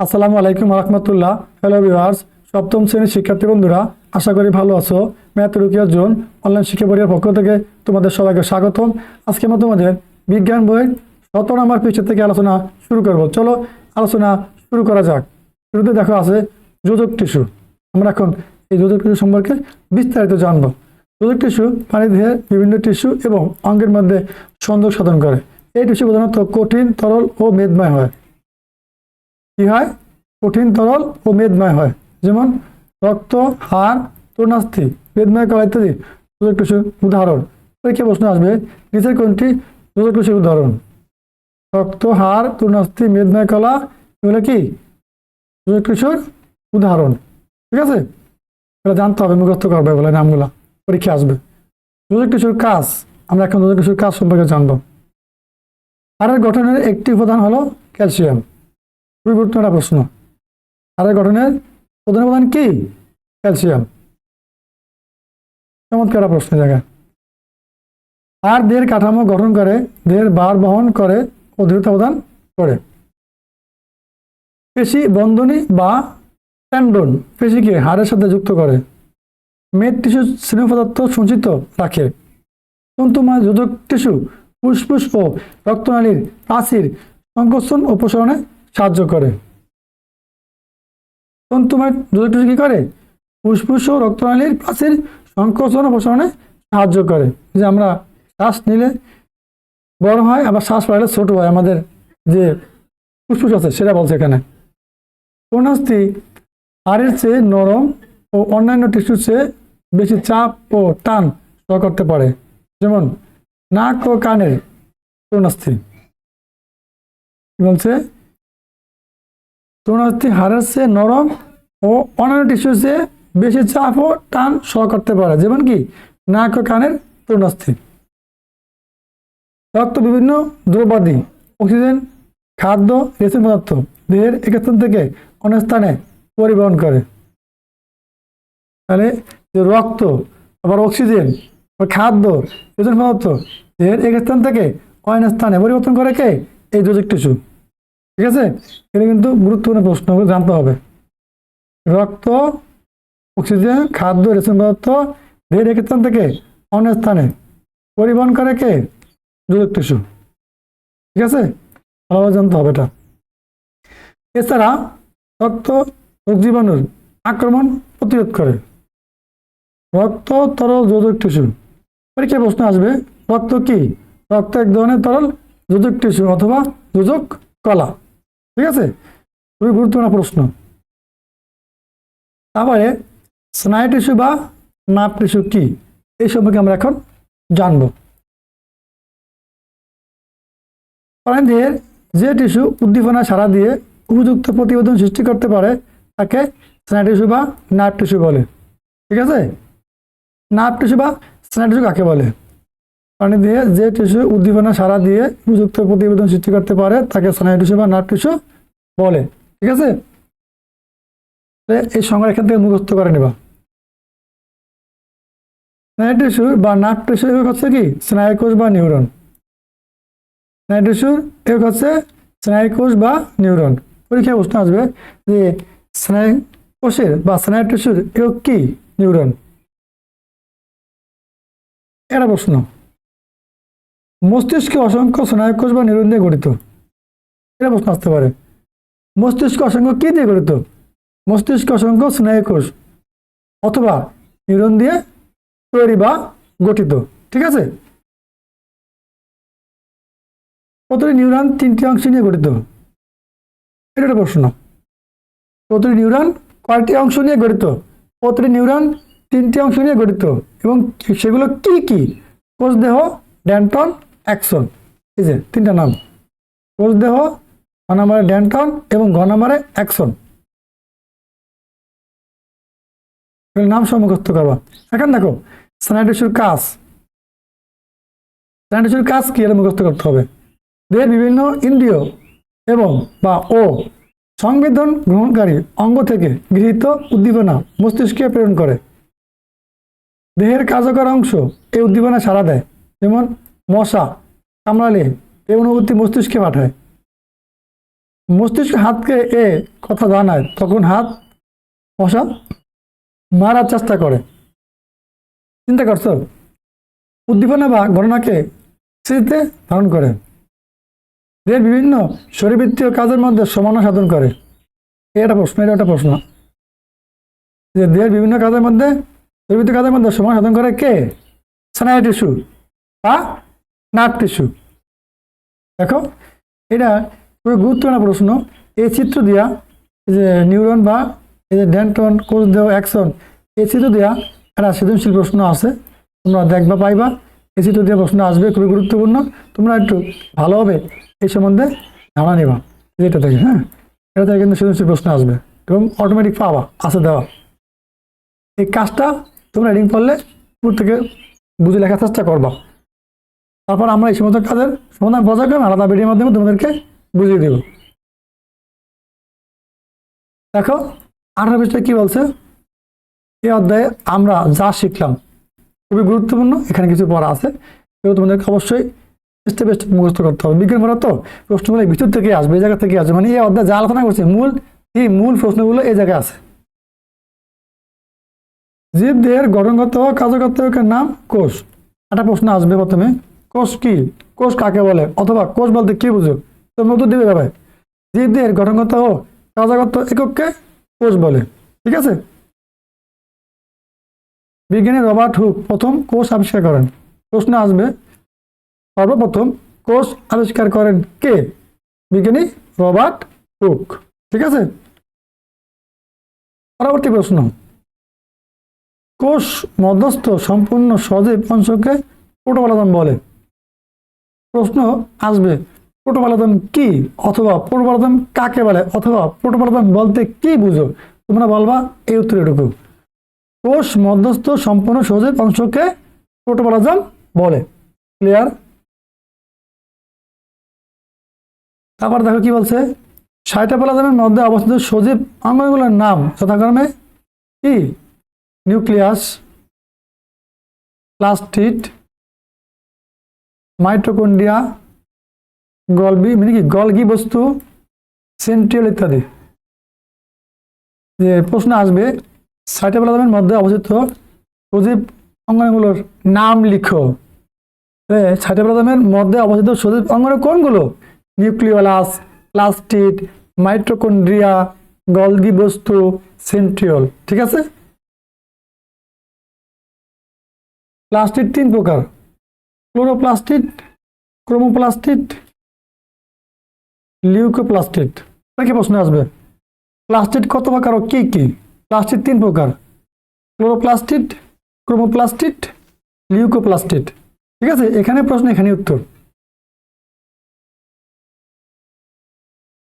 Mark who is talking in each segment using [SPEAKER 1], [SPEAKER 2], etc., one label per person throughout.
[SPEAKER 1] আসসালামু আলাইকুম রহমতুল্লাহ। Hello viewers সপ্তম শ্রেণির শিক্ষার্থী বন্ধুরা, আশা করি ভালো আছো। ম্যাথ, রুকিয়া, জোন অনলাইন শিক্ষা বোর্ডের পক্ষ থেকে তোমাদের সবাইকে স্বাগতম। আজকে আমরা তোমাদের বিজ্ঞান বইয়ের শত নম্বর পৃষ্ঠা থেকে আলোচনা শুরু করব। চলো, আলোচনা শুরু করা যাক। শুরুতে দেখো আছে যোজক টিস্যু। আমরা এখন এই যোজক টিস্যু সম্পর্কে বিস্তারিত জানব। যোজক টিস্যু প্রাণী দেহের বিভিন্ন টিস্যু এবং অঙ্গের মধ্যে সংযোগ সাধন করে। এই টিস্যু প্রধানত কঠিন, তরল ও মেদময় হয়। কি হয়? কঠিন তরল ও মেদময় হয়। যেমন রক্ত, হাড় তরুণাস্থি মেদময় কলা ইত্যাদি। টিস্যুর উদাহরণ। পরীক্ষা প্রশ্ন আসবে, নিচের কোনটি টিস্যুর উদাহরণ? রক্ত, হাড় তরুণাস্থি মেদময় কলা, এগুলো কি? যোজক উদাহরণ। ঠিক আছে? এটা জানতে হবে, মুখস্থ করবে বলে নামগুলা। পরীক্ষা আসবে। টিস্যুর কাজ। আমরা এখন টিস্যুর কাজ সম্পর্কে জানব। হাড়ের গঠনের একটি উপাদান হলো ক্যালসিয়াম। খুবই একটা প্রশ্ন। হাড়ের গঠনের প্রধান উপাদান কি? ক্যালসিয়াম। চমৎকার প্রশ্ন জায়গা আর দেহের কাঠামো গঠন করে, দেহের ভার বহন করে ও দৃঢ়তা প্রদান করে। পেশি বন্ধনী বা ট্যান্ডন পেশিকে হাড়ের সাথে যুক্ত করে। মেদ টিস্যু স্নেহ পদার্থ সঞ্চিত রাখে। তন্তুময় যোজক টিস্যু, ফুসফুস ও রক্তনালীর প্রাচীর সংকোচন ও প্রসারণে সাহায্য করে। তন্তুময় টিস্যু কি করে? ফুসফুস ও রক্তনালীর প্রাচীর সংকোচন ও প্রসারণে সাহায্য করে। যে আমরা শ্বাস নিলে বড় হয়, আবার শ্বাস বাড়লে ছোট হয়। আমাদের যে ফুসফুস আছে, সেটা বলছে এখানে। কোনাস্তি হাড়ের চেয়ে নরম ও অন্যান্য টিস্যুর চেয়ে বেশি চাপ ও টান করতে পারে। যেমন নাক ও কানের তরুণাস্থি বলছে? তরুণাস্থি হাড়ের চেয়ে নরম ও অন্যান্য টিস্যুর চেয়ে বেশি চাপ ও টান সহ করতে পারে, যেমন কি নাক ও কানের তরুণাস্থি রক্ত বিভিন্ন দ্রব্যাদি, অক্সিজেন, খাদ্য রেশন পদার্থ দেহের এক স্থান থেকে অন্য স্থানে পরিবহন করে। তাহলে যে রক্ত, আবার অক্সিজেন খাদ্য রেশন পদার্থ দেহের এক স্থান থেকে অন্য স্থানে পরিবর্তন করে কে? এই যোজক টিস্যু। ঠিক আছে? এটা কিন্তু গুরুত্বপূর্ণ প্রশ্ন জানতে হবে। রক্ত, অক্সিজেন, খাদ্য, রেশন পদার্থ দেহের এক স্থান থেকে। অন্য স্থানে। পরিবহন করে কে? যোজক টিস্যু। ঠিক আছে? ভালোভাবে জানতে হবে এটা। এছাড়া রক্ত রোগ জীবাণুর আক্রমণ প্রতিরোধ করে। রক্ত তরল যোজক টিস্যু। পরীক্ষায় প্রশ্ন আসবে, রক্ত কি? রক্ত এক ধরনের তরল যোজক টিস্যু অথবা যোজক কলা। ঠিক আছে? খুবই গুরুত্বপূর্ণ প্রশ্ন। তারপরে, স্নায়ু টিস্যু বা নাপ টিস্যু কি? এই সম্পর্কে আমরা এখন জানব। প্রাণীদের যে টিস্যু উদ্দীপনা সারা দিয়ে উপযুক্ত প্রতিবেদন সৃষ্টি করতে পারে, তাকে স্নায়ু টিস্যু বা নার্ভ টিস্যু বলে। ঠিক আছে? নার্ভ টিস্যু বা স্নায়ু টিস্যু কাকে বলে? প্রাণী দিয়ে যে টিস্যু উদ্দীপনা সারা দিয়ে উপযুক্ত প্রতিবেদন সৃষ্টি করতে পারে, তাকে স্নায়ু টিস্যু বা নার্ভ টিস্যু বলে। ঠিক আছে? এই সংজ্ঞা এখান থেকে মুখস্থ করে নেবা। স্নায়ু টিস্যু বা নার্ভ টিস্যু হচ্ছে কি? স্নায়ুকোষ বা নিউরন। স্নায়ু টিস্যুর এক হচ্ছে স্নায়ুকোষ বা নিউরন। পরীক্ষায় প্রশ্ন আসবে যে স্নায়ু কোষের বা স্নায়ু টিস্যুর একক কি নিউরন? এটা প্রশ্ন। মস্তিষ্কে অসংখ্য স্নায়ু কোষ বা নিউরন দিয়ে গঠিত। এটা প্রশ্ন আসতে পারে। মস্তিষ্ক অসংখ্য কি দিয়ে গঠিত? মস্তিষ্ক অসংখ্য স্নায়ু কোষ অথবা নিউরন দিয়ে তৈরি বা গঠিত। ঠিক আছে? প্রতিটি নিউরন তিনটি অংশ নিয়ে গঠিত। এটা একটা প্রশ্ন। প্রতিটি নিউরন কয়টি অংশ নিয়ে গঠিত? প্রতিটি নিউরন তিনটি অংশ নিয়ে গঠিত। এবং সেগুলো কি কি? কোষ দেহ ড্যান্টন অ্যাকশন। এই যে তিনটা নাম। কোষ দেহ ড্যান্টন এবং নম্বরে অ্যাকশন। নাম সম্মুখস্থ করবা। এখন দেখো স্নাইটিসুর কাজ। স্নাইটিসুর কাজ কি এটা মুখস্থ করতে হবে। দেহের বিভিন্ন ইন্দ্রিয় এবং বা ও সংবেদন গ্রহণকারী অঙ্গ থেকে গৃহীত উদ্দীপনা মস্তিষ্কে প্রেরণ করে। দেহের কার্যকর অংশ এই উদ্দীপনা সাড়া দেয়। যেমন মশা, কামড়ালে এই অনুভূতি মস্তিষ্কে পাঠায়। মস্তিষ্ক হাতকে এ কথা জানায়, তখন হাত, মশা, মারার চেষ্টা করে। চিন্তা করছ? উদ্দীপনা বা ঘটনাকে স্মৃতিতে ধারণ করে। এর বিভিন্ন শরীরবৃত্তীয় কাজের মধ্যে সমান্য সাধন করে। এটা প্রশ্ন, এটা একটা প্রশ্ন। যে দেহের বিভিন্ন কাজের মধ্যে, শরীরবৃত্তীয় কাজের মধ্যে সমান্য সাধন করে কে? স্নায়ু টিস্যু বা নাট টিস্যু। দেখো, এটা খুবই গুরুত্বপূর্ণ প্রশ্ন। এই চিত্র দিয়া যে নিউরন বা এই যে ডেন্টন কোষ দেহ অ্যাকশন এই চিত্র দিয়া একটা সৃজনশীল প্রশ্ন আছে। তোমরা দেখবা, পাইবা। এই চিত্র দিয়ে প্রশ্ন আসবে, খুবই গুরুত্বপূর্ণ। তোমরা একটু ভালোভাবে এই সম্বন্ধে ধারণা নেবা। এটা থেকে হ্যাঁ? এটা থেকে কিন্তু সৃজনশীল প্রশ্ন আসবে এবং অটোমেটিক পাওয়া আছে দেওয়া। এই কাজটা তোমরা রিডিং করলে পুর থেকে বুঝে লেখার চেষ্টা করবা। তারপর আমরা এই সমস্ত কাজের সমাধান পর্যায়ক্রমে আলাদা ভিডিওর মাধ্যমে তোমাদেরকে বুঝিয়ে দেব। দেখো আঠারো পৃষ্ঠায় কি বলছে? এই অধ্যায়ে আমরা যা শিখলাম খুবই গুরুত্বপূর্ণ, এখানে কিছু পড়া আছে। সেগুলো তোমাদেরকে অবশ্যই স্টেপ স্টেপ মুখস্থ করতে হবে। বিজ্ঞান পড়া তো, প্রশ্নগুলো ভিতর থেকে আসবে, এই জায়গা থেকে আসবে। মানে এই অধ্যায় যা আলোচনা করছে, মূল, এই মূল প্রশ্নগুলো এই জায়গায় আছে। জীব দেহের গঠনগত কার্যগত নাম কোষ। একটা প্রশ্ন আসবে প্রথমে। কোষ কি? কোষ কাকে বলে? অথবা কোষ বলতে কি বুঝো? তোমরা উত্তর দিবে ভাই জীবদের গঠনগত ও কার্যগত একককে কোষ বলে। ঠিক আছে? বিজ্ঞানী রবার্ট হুক প্রথম কোষ আবিষ্কার করেন। প্রশ্ন আসবে, সর্বপ্রথম কোষ আবিষ্কার করেন কে? বিজ্ঞানী রবার্ট হুক। ঠিক আছে? পরবর্তী প্রশ্ন। কোষ মধ্যস্থ সম্পূর্ণ সজীব অংশকে প্রোটোপ্লাজম বলে। প্রশ্ন আসবে প্রোটোপ্লাজম কি অথবা প্রোটোপ্লাজম কাকে বলে অথবা প্রোটোপ্লাজম বলতে কি বুঝো? তোমরা বলবা এই উত্তর এটুকু। কোষ মধ্যস্থ সম্পূর্ণ সজীব অংশকে প্রোটোপ্লাজম বলে। ক্লিয়ার তারপর দেখো কি বলছে, সাইটোপ্লাজমের মধ্যে অবস্থিত সজীব অঙ্গগুলোর নাম যথাক্রমে কি? নিউক্লিয়াস প্লাস্টিড মাইটোকন্ড্রিয়া গলবি মানে কি গলগি বস্তু, সেন্ট্রিয়াল ইত্যাদি। যে প্রশ্ন আসবে, সাইটোপ্লাজমের মধ্যে অবস্থিত সজীব অঙ্গনগুলোর নাম লিখো। সাইটোপ্লাজমের মধ্যে অবস্থিত সজীব অঙ্গন কোনগুলো? নিউক্লিওলাস, প্লাস্টিড, মাইটোকন্ড্রিয়া, গলগি বস্তু সেন্ট্রিওল ঠিক আছে? প্লাস্টিড তিন প্রকার। Chloroplastid, chromoplastid, leucoplastid. কি প্রশ্ন আসবে। প্লাস্টিড কত প্রকার ও কি কি? প্লাস্টিড তিন প্রকার। Chloroplastid, chromoplastid, leucoplastid. ঠিক আছে? এখানে প্রশ্ন, এখানে উত্তর।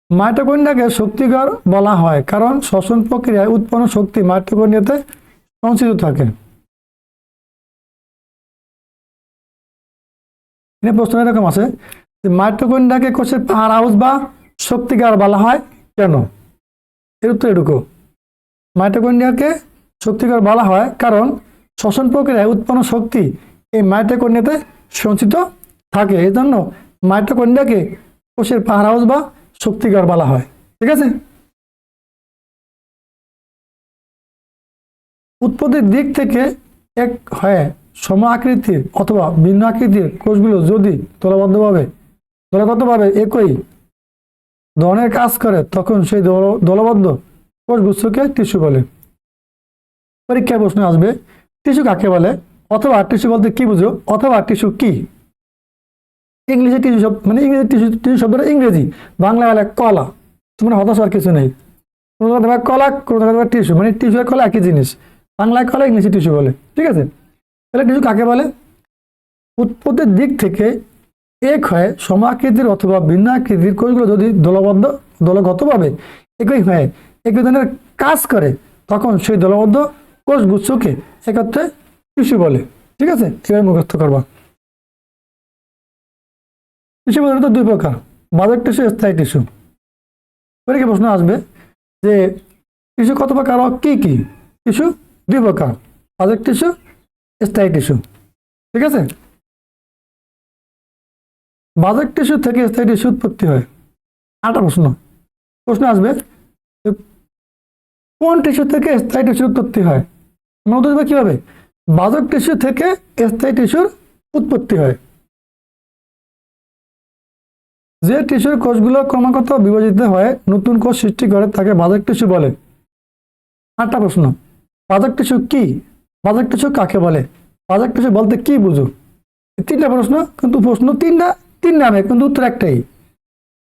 [SPEAKER 1] মাইটোকন্ড্রিয়াকে শক্তিকর বলা হয় কারণ শ্বসন প্রক্রিয়ায় উৎপন্ন শক্তি মাইটোকন্ড্রিয়াতে সঞ্চিত থাকে। এখানে প্রশ্ন এরকম আছে যে মাইটোকন্ড্রিয়াকে কোষের পাহাড় হাউস বা শক্তিকার বলা হয় কেন? এর উত্তর এটুকু। মাইটোকন্ড্রিয়াকে শক্তিকর বলা হয় কারণ শ্বসন প্রক্রিয়ায় উৎপন্ন শক্তি এই মাইটোকন্ড্রিয়াতে সঞ্চিত থাকে। এই জন্য মাইটোকন্ড্রিয়াকে কোষের পাহাড় হাউস বা শক্তিকর বলা হয়। ঠিক আছে? উৎপত্তির দিক থেকে এক হয় সম আকৃতির অথবা ভিন্ন আকৃতির কোষগুলো যদি দলবদ্ধভাবে, দলগতভাবে একই ধরনের কাজ করে, তখন সেই দল- দলবদ্ধ কোষগুচ্ছকে টিস্যু বলে। পরীক্ষায় প্রশ্ন আসবে, টিস্যু কাকে বলে? অথবা টিস্যু বলতে কি বুঝো? অথবা টিস্যু কি? ইংলিশে টিস্যু শব্দ মানে ইংরেজি টিস্যু টিস্যু শব্দটা ইংরেজি বাংলা বলে কলা। তোমরা হতাশ হওয়ার কিছু নেই। কোনো কথা কলা, কোনো কথা টিস্যু মানে টিস্যু আর কলা একই জিনিস। বাংলায় কলা, ইংলিশে টিস্যু বলে, ঠিক আছে? তাহলে টিস্যু কাকে বলে? উৎপত্তির দিক থেকে এক হয় সম আকৃতির অথবা ভিন্ন আকৃতির কোষগুলো যদি দলবদ্ধ, দলগতভাবে একই হয় একই ধরনের কাজ করে, তখন সেই দলবদ্ধ কোষ গুচ্ছকে একত্রে টিস্যু বলে। ঠিক আছে? এবার মুখস্থ করবা। টিস্যু প্রধানত দুই প্রকার। বাজক টিস্যু, স্থায়ী টিস্যু। পরীক্ষা প্রশ্ন আসবে? যে টিস্যু কত প্রকার কি কি? টিস্যু দুই প্রকার। বাজক টিস্যু স্থায়ী টিস্যু, ঠিক আছে? বাজক টিস্যু থেকে স্থায়ী টিস্যু উৎপত্তি হয়। আটটা প্রশ্ন প্রশ্ন আসবে, কোন টিস্যু থেকে স্থায়ী টিস্যুর উৎপত্তি হয়? আমরা উত্তর কীভাবে? বাজক টিস্যু থেকে স্থায়ী টিস্যুর উৎপত্তি হয়। যে টিস্যুর কোষগুলো ক্রমাগত বিভাজিত হয়ে নতুন কোষ সৃষ্টি করে, তাকে বাজক টিস্যু বলে। আটটা প্রশ্ন বাজক টিস্যু কি? বাজক টিস্যু কাকে বলে? বাজক টিস্যু বলতে কি বুঝো? তিনটা প্রশ্ন, কিন্তু প্রশ্ন তিনটা, তিন নামে, কিন্তু উত্তর একটাই।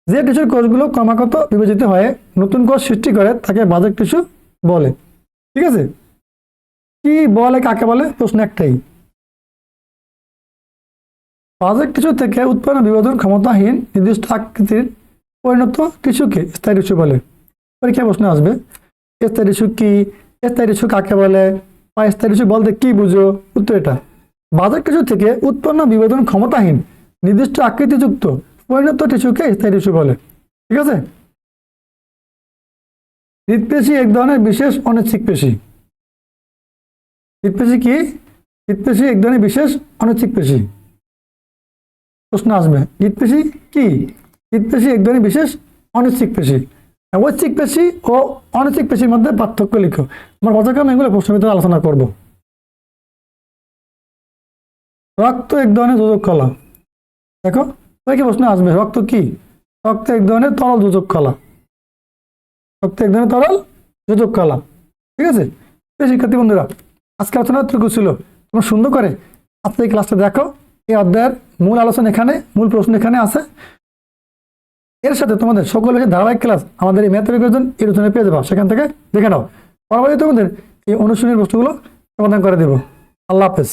[SPEAKER 1] যে টিস্যুর কোষগুলো ক্রমাগত বিবেচিত হয়ে নতুন কোষ সৃষ্টি করে, তাকে বাজক টিস্যু বলে। ঠিক আছে? কি বলে, কাকে বলে? প্রশ্ন একটাই। বাজক টিস্যু থেকে উৎপন্ন বিভাজন ক্ষমতাহীন নির্দিষ্ট আকৃতির পরিণত টিস্যুকে স্থায়ী টিস্যু বলে। পরীক্ষা প্রশ্ন আসবে, স্থায়ী টিস্যু কি? স্থায়ী টিস্যু কাকে বলে? বা স্থায়ী বলতে কি বুঝো? উত্তর এটা। বাজার টিস্যু থেকে উৎপন্ন বিভাজন ক্ষমতাহীন, নির্দিষ্ট আকৃতিযুক্ত, পরিণত টিস্যুকে স্থায়ী টিস্যু বলে। ঠিক আছে? হৃদপেশি এক ধরনের বিশেষ অনিচ্ছিক পেশি। হৃদপেশি কি? হৃদপেশি এক ধরনের বিশেষ অনিচ্ছিক পেশি। প্রশ্ন আসবে হৃদপেশি কি? হৃদপেশি এক ধরনের বিশেষ অনিচ্ছিক পেশি। ঐচ্ছিক পেশি ও অনিচ্ছিক পেশির মধ্যে পার্থক্য লিখো। আমরা পর্যায়ক্রমে এগুলো প্রশ্ন ভিতরে আলোচনা করব। রক্ত এক ধরনের যোজক কলা। দেখো কি প্রশ্ন আসবে, রক্ত কি? রক্ত এক ধরনের তরল যোজক কলা। রক্ত এক ধরনের তরল যোজক কলা। ঠিক আছে? শিক্ষার্থী বন্ধুরা আজকে আলোচনা এতটুকু ছিল। তোমরা সুন্দর করে আজকে এই ক্লাসটা দেখো। এই অধ্যায়ের মূল আলোচনা এখানে, মূল প্রশ্ন এখানে আছে। এর সাথে তোমাদের সকল বিষয়ে ধারাবাহিক ক্লাস আমাদের এই ম্যাথ রিভিশন এর রচনা পেয়ে যাব। সেখান থেকে দেখে নাও। পরবর্তী তোমাদের এই অনুশীলনের বস্তুগুলো সমাধান করে দেবো। আল্লাহ হাফেজ।